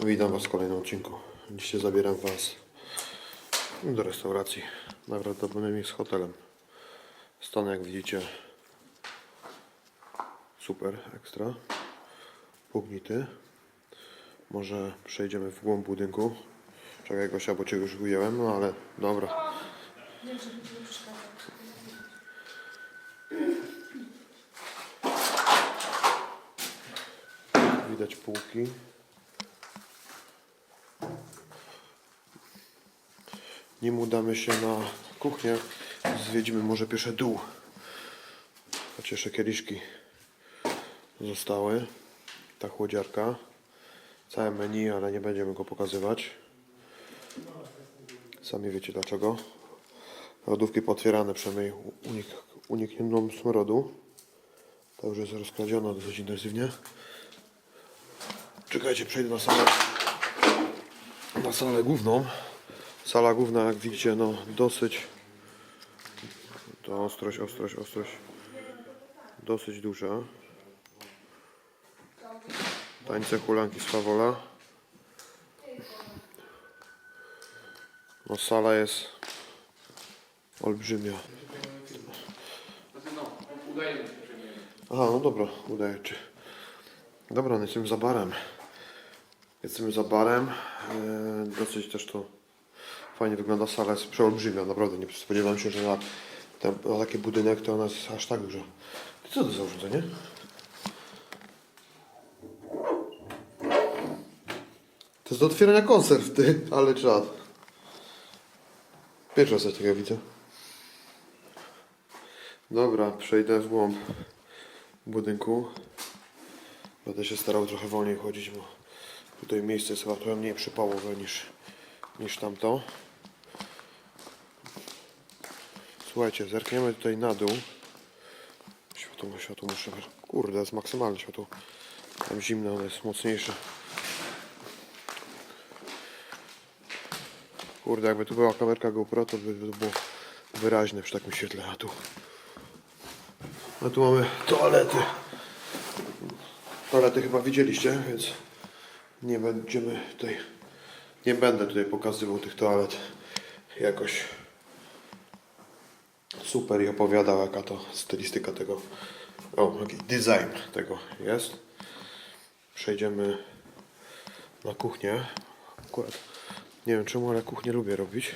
Witam Was w kolejnym odcinku. Dzisiaj zabieram Was do restauracji. Najprawdopodobniej z hotelem. Stan jak widzicie super, ekstra. Pugnity. Może przejdziemy w głąb budynku. Czekaj Gosia, bo Cię już ująłem, no ale dobra. Widać półki. Nim udamy się na kuchnię, zwiedzimy może pierwsze dół. Choć jeszcze kieliszki zostały. Ta chłodziarka. Całe menu, ale nie będziemy go pokazywać. Sami wiecie dlaczego. Lodówki potwierane, przynajmniej unik uniknięto smrodu. To już jest rozkradziona dosyć intensywnie. Czekajcie, przejdę na salę, na salę główną. Sala główna, jak widzicie, no dosyć. To ostrość, ostrość, ostrość. Dosyć duża. Tańce hulanki z fawola. No sala jest olbrzymia. Aha, no dobra, udaje ci. Dobra, no jesteśmy za barem. Jesteśmy za barem. Eee, dosyć też to fajnie wygląda sala, jest przeolbrzymia, naprawdę. Nie spodziewałem się, że na, ten, na taki budynek to ona jest aż tak duża. Co to za urządzenie? To jest do otwierania konserw, ty, ale czad. Pierwszy raz takiego widzę. Dobra, przejdę w głąb budynku. Będę się starał trochę wolniej chodzić, bo tutaj miejsce jest chyba trochę mniej przypałowe niż, niż tamto. Słuchajcie, zerkniemy tutaj na dół. Światło, światło muszę... Kurde, jest maksymalne światło. Tam zimno, ono jest mocniejsze. Kurde, jakby tu była kamerka GoPro, to by by było wyraźne przy takim świetle. A tu... A tu mamy toalety. Toalety chyba widzieliście, więc nie będziemy tutaj, nie będę tutaj pokazywał tych toalet jakoś super i opowiadał jaka to stylistyka tego, o jaki design tego jest. Przejdziemy na kuchnię. Akurat nie wiem czemu, ale kuchnię lubię robić.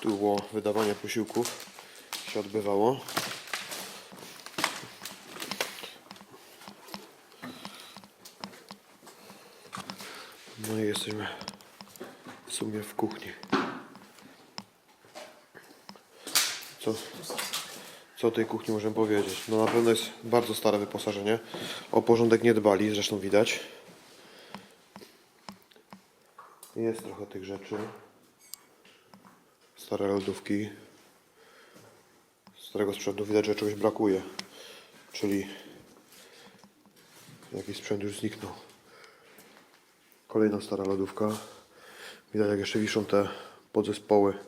Tu było wydawanie posiłków się odbywało. No i jesteśmy w sumie w kuchni. Co, co o tej kuchni możemy powiedzieć? No na pewno jest bardzo stare wyposażenie. O porządek nie dbali, zresztą widać. Jest trochę tych rzeczy. Stare lodówki. Starego sprzętu widać, że czegoś brakuje. Czyli jakiś sprzęt już zniknął. Kolejna stara lodówka. Widać jak jeszcze wiszą te podzespoły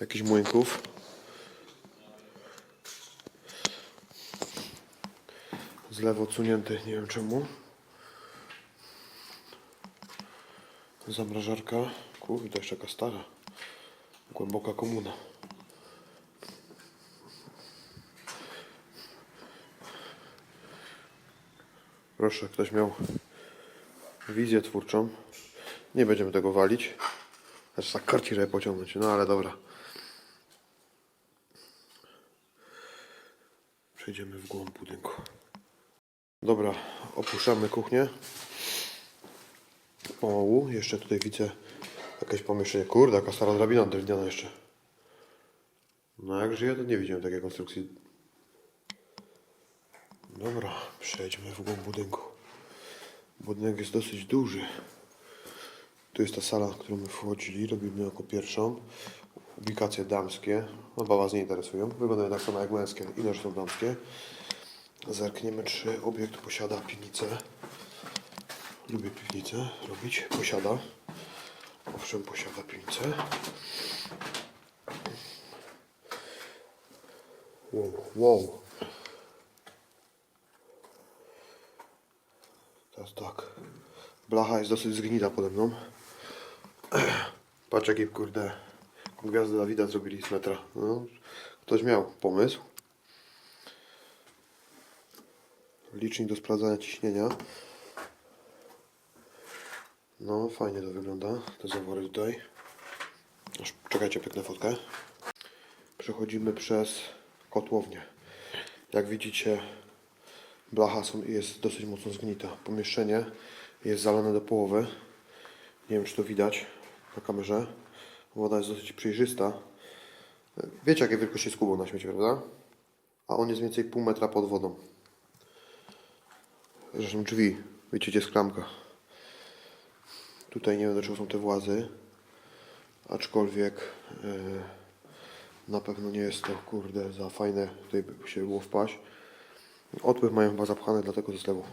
jakichś młynków. Zlew odsunięty, nie wiem czemu. Zamrażarka. Kurde, jeszcze jaka stara. Głęboka komuna. Proszę, ktoś miał wizję twórczą. Nie będziemy tego walić. Znaczy tak karcirę pociągnąć, no ale dobra. Przejdziemy w głąb budynku. Dobra, opuszczamy kuchnię. Pomału. Jeszcze tutaj widzę jakieś pomieszczenie. Kurde, jaka stara drabina drewniana jeszcze. No jak żyję, to nie widziałem takiej konstrukcji. Dobra, przejdźmy w głąb budynku. Budynek jest dosyć duży. Tu jest ta sala, w którą my wchodzili. Robimy jako pierwszą. Ubikacje damskie. Chyba Was nie interesują. Wyglądają tak samo jak męskie, ile są damskie. Zerkniemy, czy obiekt posiada piwnicę. Lubię piwnicę robić. Posiada. Owszem, posiada piwnicę. Wow, wow. Tak. Blacha jest dosyć zgnita pode mną. Patrz jaki kurde gwiazdę Dawida zrobili z metra. No, ktoś miał pomysł. Licznik do sprawdzania ciśnienia. No, fajnie to wygląda. Te zawory tutaj. Aż, czekajcie, pyknę fotkę. Przechodzimy przez kotłownię. Jak widzicie, blacha jest dosyć mocno zgnita. Pomieszczenie jest zalane do połowy. Nie wiem, czy to widać na kamerze. Woda jest dosyć przejrzysta. Wiecie, jakie wielkości jest kubą na śmieci, prawda? A on jest więcej pół metra pod wodą. Zresztą drzwi, wiecie, gdzie jest klamka. Tutaj nie wiem, do czego są te włazy. Aczkolwiek yy, na pewno nie jest to, kurde, za fajne. Tutaj by się było wpaść. Odpływ mają chyba zapchane, dlatego ze zlewu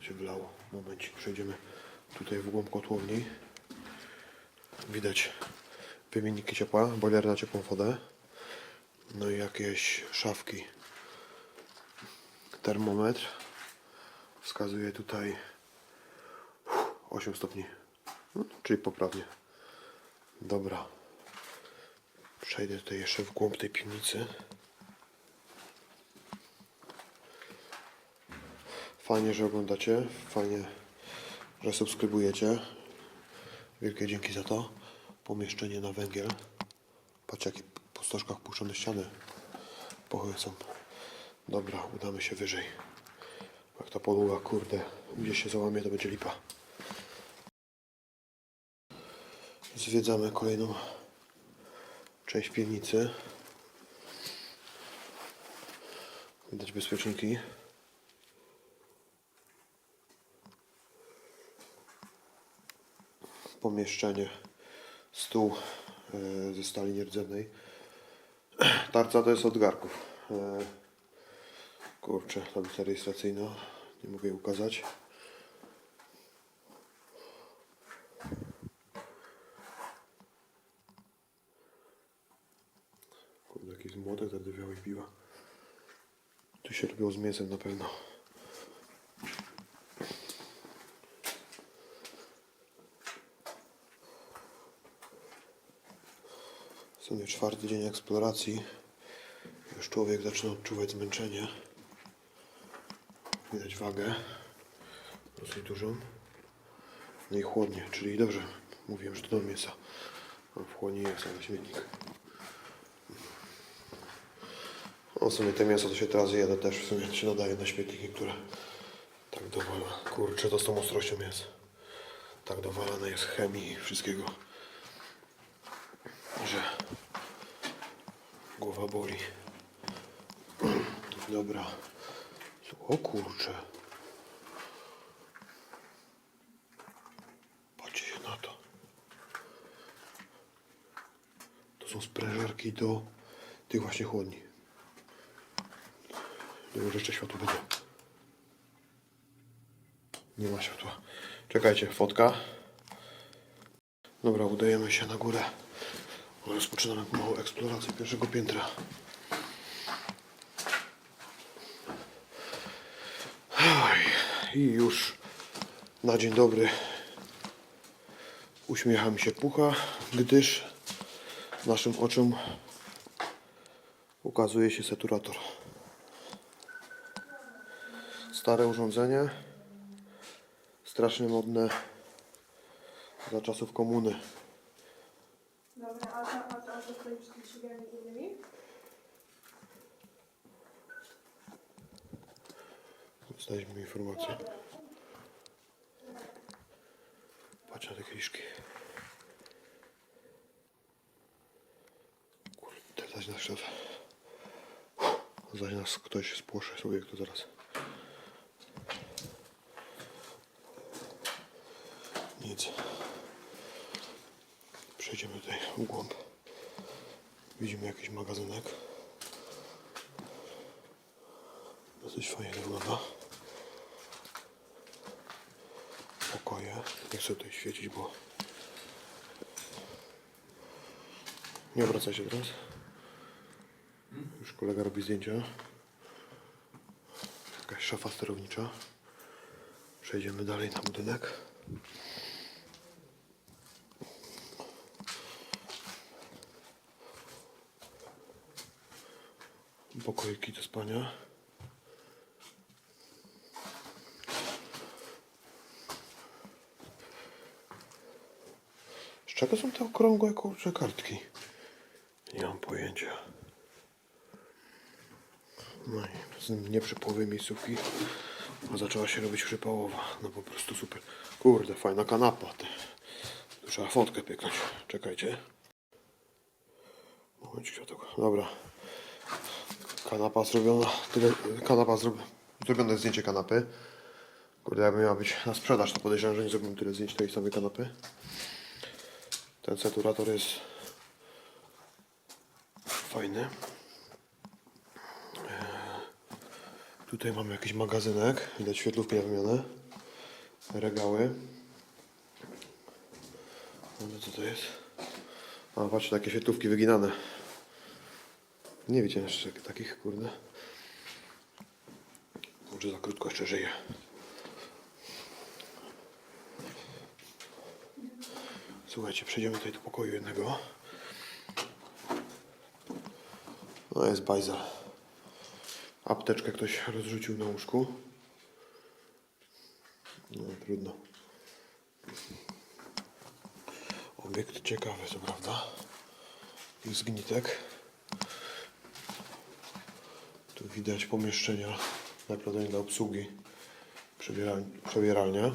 się wylało. Momencik, przejdziemy tutaj w głąb kotłowni. Widać wymienniki ciepła, boiler na ciepłą wodę. No i jakieś szafki. Termometr wskazuje tutaj 8 stopni, no, czyli poprawnie. Dobra. Przejdę tutaj jeszcze w głąb tej piwnicy. Fajnie, że oglądacie. Fajnie, że subskrybujecie. Wielkie dzięki za to. Pomieszczenie na węgiel. Patrz jakie po stożkach puszczone ściany. Pochyły są. Dobra, udamy się wyżej. Jak ta podłoga, kurde, gdzieś się załamie, to będzie lipa. Zwiedzamy kolejną część piwnicy. Widać bezpieczniki. Pomieszczenie. Stół e, ze stali nierdzennej. Tarca to jest od garków. E, Kurczę, tablica rejestracyjna. Nie mogę jej ukazać. Kurde, jakiś młodek zadrwiały piwa. Tu się robiło z mięsem na pewno. W sumie czwarty dzień eksploracji. Już człowiek zaczyna odczuwać zmęczenie. Widać wagę. Dosyć dużą. No i chłodnie, czyli dobrze. Mówiłem, że to do mięsa. W chłodni jest, ale śmietnik. O, w sumie te mięso to się teraz jada też. W sumie się nadaje na śmietniki, które tak dowala. Kurczę, to z tą ostrością jest. Tak dowalane jest chemii i wszystkiego. Że głowa boli. Dobra. O kurczę. Patrzcie się na to. To są sprężarki do tych właśnie chłodni. Może jeszcze światło będzie. Nie ma światła. Czekajcie, fotka. Dobra, udajemy się na górę. Rozpoczynamy małą eksplorację pierwszego piętra. I już na dzień dobry uśmiecha mi się pucha, gdyż naszym oczom ukazuje się saturator. Stare urządzenie, strasznie modne za czasów komuny. Dobra, a to, a to, a to stoi tych drzwiami innymi? Dostaliśmy informację. Patrz na te kiszki. Kurde, zaś nas. Zaś nas ktoś spłoszy sobie, kto zaraz. Tutaj w głąb. Widzimy jakiś magazynek. Dosyć fajnie wygląda. Pokoje. Nie chcę tutaj świecić, bo... Nie obracaj się teraz. Już kolega robi zdjęcia. Jakaś szafa sterownicza. Przejdziemy dalej na budynek. Pokoiki do spania. Z czego są te okrągłe kurcze kartki? Nie mam pojęcia. No i nie przy połowie miejscówki a zaczęła się robić przypałowa. No po prostu super. Kurde, fajna kanapa. Tu trzeba fotkę pyknąć. Czekajcie. Moment, światełko. Dobra. Kanapa zrobiona. Tyle, kanapa zrobi, zrobione zdjęcie kanapy. Kurde, jakby miała być na sprzedaż, to podejrzewam, że nie zrobimy tyle zdjęć tej samej kanapy. Ten saturator jest fajny. Tutaj mamy jakiś magazynek, widać świetlówki na wymianę, regały. No co to jest? A patrzcie, takie świetlówki wyginane. Nie widziałem jeszcze takich, kurde. Może za krótko jeszcze żyje. Słuchajcie, przejdziemy tutaj do pokoju jednego. No jest bajzel. Apteczkę ktoś rozrzucił na łóżku. No trudno. Obiekt ciekawy, co prawda. I zgnitek. Tu widać pomieszczenia najprawdopodobniej dla obsługi. Przebieralnia.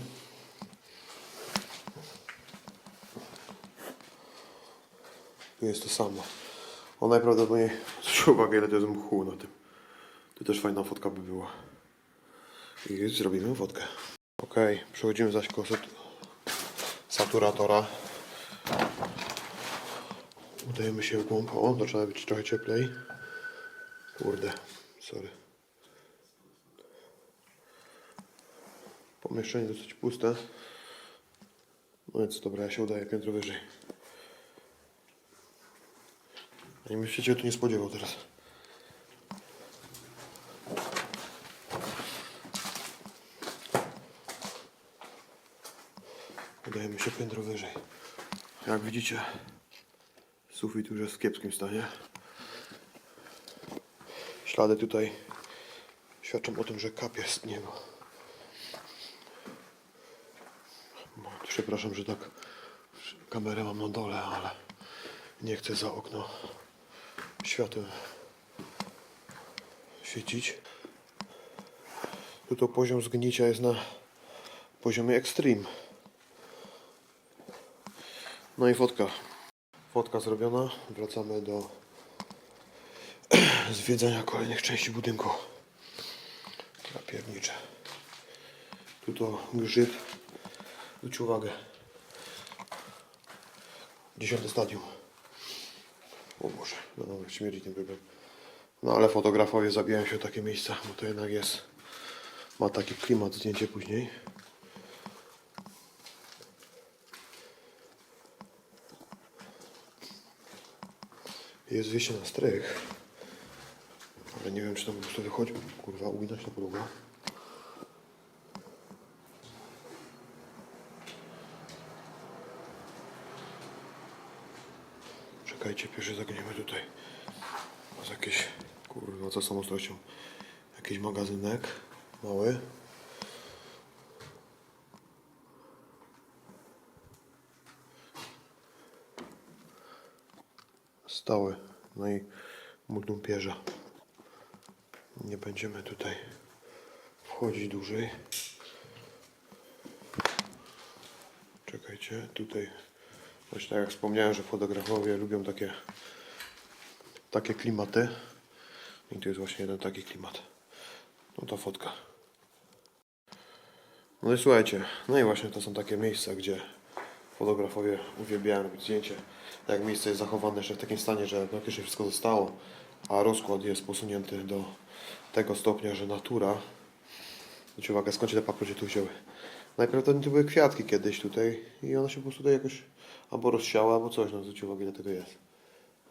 Tu jest to samo. O najprawdopodobniej zwróć uwagę ile to jest mchu na tym. To też fajna fotka by była. I zrobimy fotkę. Ok, przechodzimy zaś koło sat- saturatora. Udajemy się w głąb. O, zaczyna być trochę cieplej. Kurde, sorry. Pomieszczenie dosyć puste. No więc dobra, ja się udaję piętro wyżej. A nie myślicie, że tu nie spodziewał teraz. Udajemy się piętro wyżej. Jak widzicie, sufit już jest w kiepskim stanie. Ślady tutaj świadczą o tym, że kapie z niego. No, Przepraszam, że tak kamerę mam na dole, ale nie chcę za okno światłem świecić. Tu to poziom zgnicia jest na poziomie extreme. No i fotka. Fotka zrobiona. Wracamy do zwiedzania kolejnych części budynku. Ja pierniczę. Tu to grzyb. Zwróć uwagę. Dziesiąte stadium. O Boże, no dobra, śmierdzi tym wygląd. No ale fotografowie zabijają się o takie miejsca, bo to jednak jest... Ma taki klimat zdjęcie później. Jest wyjście na strych. Ale nie wiem, czy to po prostu wychodzi. Kurwa, uginać na podłogę. Czekajcie, pierwszy zagniemy tutaj. Jest jakieś, kurwa, co z ostrością? Jakiś magazynek mały. Stały. No i mógł pierza. Nie będziemy tutaj wchodzić dłużej. Czekajcie, tutaj właśnie tak jak wspomniałem, że fotografowie lubią takie takie klimaty. I tu jest właśnie jeden taki klimat. No to fotka. No i słuchajcie, no i właśnie to są takie miejsca, gdzie fotografowie uwielbiają robić zdjęcie. Jak miejsce jest zachowane jeszcze w takim stanie, że praktycznie wszystko zostało, a rozkład jest posunięty do tego stopnia, że natura. Zwróćcie uwagę, skąd się te paprocie tu wzięły. Najprawdopodobniej to były kwiatki kiedyś tutaj i one się po prostu tutaj jakoś albo rozsiały, albo coś. No zwróćcie uwagę, ile tego jest.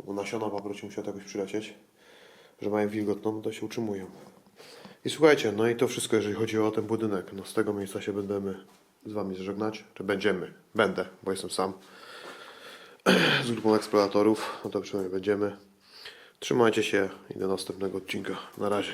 Bo nasiona paproci musiały jakoś przylecieć. że mają wilgotną, to się utrzymują. I słuchajcie, no i to wszystko, jeżeli chodzi o ten budynek. No z tego miejsca się będziemy z Wami żegnać, czy będziemy, będę, bo jestem sam z grupą eksploratorów, no to przynajmniej będziemy. Trzymajcie się i do następnego odcinka. Na razie.